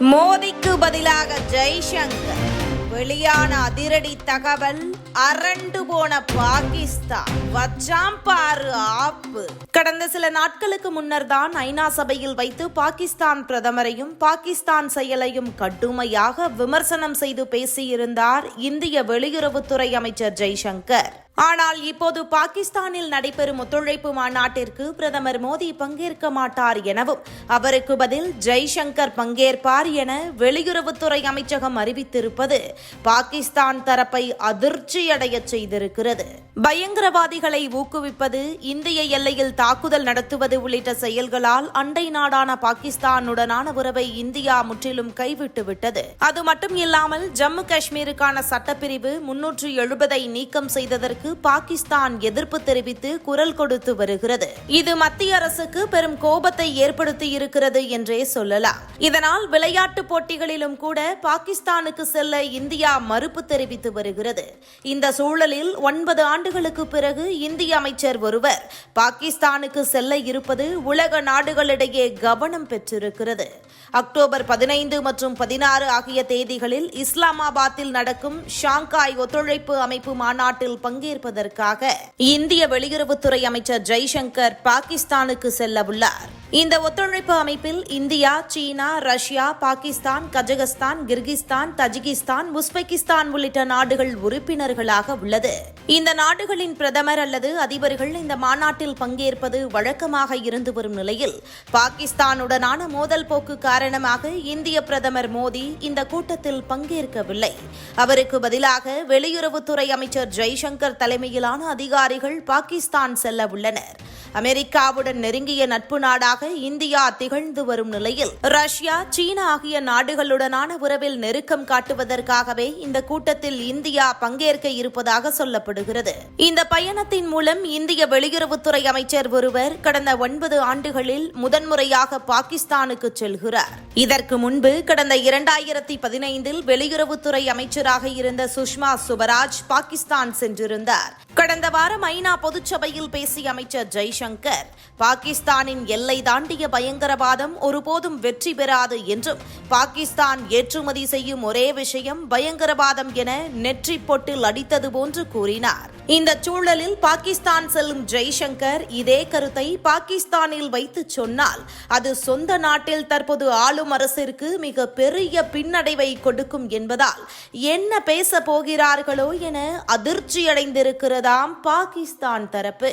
மோதிக்கு பதிலாக ஜெய்சங்கர். வெளியான அதிரடி தகவல் அரண்டு போன பாகிஸ்தான். வச்சாம் ஆப்பு. கடந்த சில நாட்களுக்கு முன்னர் தான் ஐநா சபையில் வைத்து பாகிஸ்தான் பிரதமரையும் பாகிஸ்தான் செயலையும் கடுமையாக விமர்சனம் செய்து பேசியிருந்தார் இந்திய வெளியுறவுத்துறை அமைச்சர் ஜெய்சங்கர். ஆனால் இப்போது பாகிஸ்தானில் நடைபெறும் ஒத்துழைப்பு மாநாட்டிற்கு பிரதமர் மோடி பங்கேற்க மாட்டார் எனவும் அவருக்கு பதில் ஜெய்சங்கர் பங்கேற்பார் என வெளியுறவுத்துறை அமைச்சகம் அறிவித்திருப்பது பாகிஸ்தான் தரப்பை அதிர்ச்சியடைய செய்திருக்கிறது. பயங்கரவாதிகளை ஊக்குவிப்பது இந்திய எல்லையில் தாக்குதல் நடத்துவது உள்ளிட்ட செயல்களால் அண்டை நாடான பாகிஸ்தானுடனான உறவை இந்தியா முற்றிலும் கைவிட்டு விட்டது அது மட்டும் இல்லாமல் ஜம்மு காஷ்மீருக்கான சட்டப்பிரிவு முன்னூற்று எழுபதை நீக்கம் செய்ததற்கு பாகிஸ்தான் எதிர்ப்பு தெரிவித்து குரல் கொடுத்து வருகிறது. இது மத்திய அரசுக்கு பெரும் கோபத்தை ஏற்படுத்தி இருக்கிறது என்றே சொல்லலாம். இதனால் விளையாட்டு போட்டிகளிலும் கூட பாகிஸ்தானுக்கு செல்ல இந்தியா மறுப்பு தெரிவித்து வருகிறது. இந்த சூழலில் ஒன்பது ஆண்டுகளுக்கு பிறகு இந்திய அமைச்சர் ஒருவர் பாகிஸ்தானுக்கு செல்ல இருப்பது உலக நாடுகளிடையே கவனம் பெற்றிருக்கிறது. அக்டோபர் பதினைந்து மற்றும் பதினாறு ஆகிய தேதிகளில் இஸ்லாமாபாத்தில் நடக்கும் ஷாங்காய் ஒத்துழைப்பு அமைப்பு மாநாட்டில் பங்கேற்பதற்காக இந்திய வெளியுறவுத்துறை அமைச்சர் ஜெய்சங்கர் பாகிஸ்தானுக்கு செல்ல உள்ளார் இந்த ஒத்துழைப்பு அமைப்பில் India China Russia Pakistan Kazakhstan Kyrgyzstan Tajikistan Uzbekistan உள்ளிட்ட நாடுகள் உறுப்பினர்களாக உள்ளது. இந்த நாடுகளின் பிரதமர் அல்லது அதிபர்கள் இந்த மாநாட்டில் பங்கேற்பது வழக்கமாக இருந்து வரும் நிலையில் பாகிஸ்தானுடனான மோதல் போக்கு காரணமாக இந்திய பிரதமர் மோடி இந்த கூட்டத்தில் பங்கேற்கவில்லை. அவருக்கு பதிலாக வெளியுறவுத்துறை அமைச்சர் ஜெய்சங்கர் தலைமையிலான அதிகாரிகள் பாகிஸ்தான் செல்ல உள்ளனர் அமெரிக்காவுடன் நெருங்கிய நட்பு நாடாக இந்தியா திகழ்ந்து வரும் நிலையில் ரஷ்யா சீனா ஆகிய நாடுகளுடனான உறவில் நெருக்கம் காட்டுவதற்காகவே இந்த கூட்டத்தில் இந்தியா பங்கேற்க இருப்பதாக சொல்லப்படுகிறது. இந்த பயணத்தின் மூலம் இந்திய வெளியுறவுத்துறை அமைச்சர் ஒருவர் கடந்த ஒன்பது ஆண்டுகளில் முதன்முறையாக பாகிஸ்தானுக்கு செல்கிறார். இதற்கு முன்பு கடந்த இரண்டாயிரத்தி பதினைந்தில் வெளியுறவுத்துறை அமைச்சராக இருந்த சுஷ்மா சுவராஜ் பாகிஸ்தான் சென்றிருந்தார். கடந்த வாரம் ஐநா பொதுச்சபையில் பேசிய அமைச்சர் ஜெய்சங்கர் பாகிஸ்தானின் எல்லை தாண்டிய பயங்கரவாதம் ஒருபோதும் வெற்றி பெறாது என்றும் பாகிஸ்தான் ஏற்றுமதி செய்யும் ஒரே விஷயம் பயங்கரவாதம் என நெற்றி பொட்டில் அடித்தது போன்று கூறினார். இந்த சூழலில் பாகிஸ்தான் செல்லும் ஜெய்சங்கர் இதே கருத்தை பாகிஸ்தானில் வைத்து சொன்னால் அது சொந்த நாட்டில் தற்போது ஆளும் அரசிற்கு மிக பெரிய பின்னடைவை கொடுக்கும் என்பதால் என்ன பேச போகிறார்களோ என அதிர்ச்சியடைந்திருக்கிறதாம் பாகிஸ்தான் தரப்பு.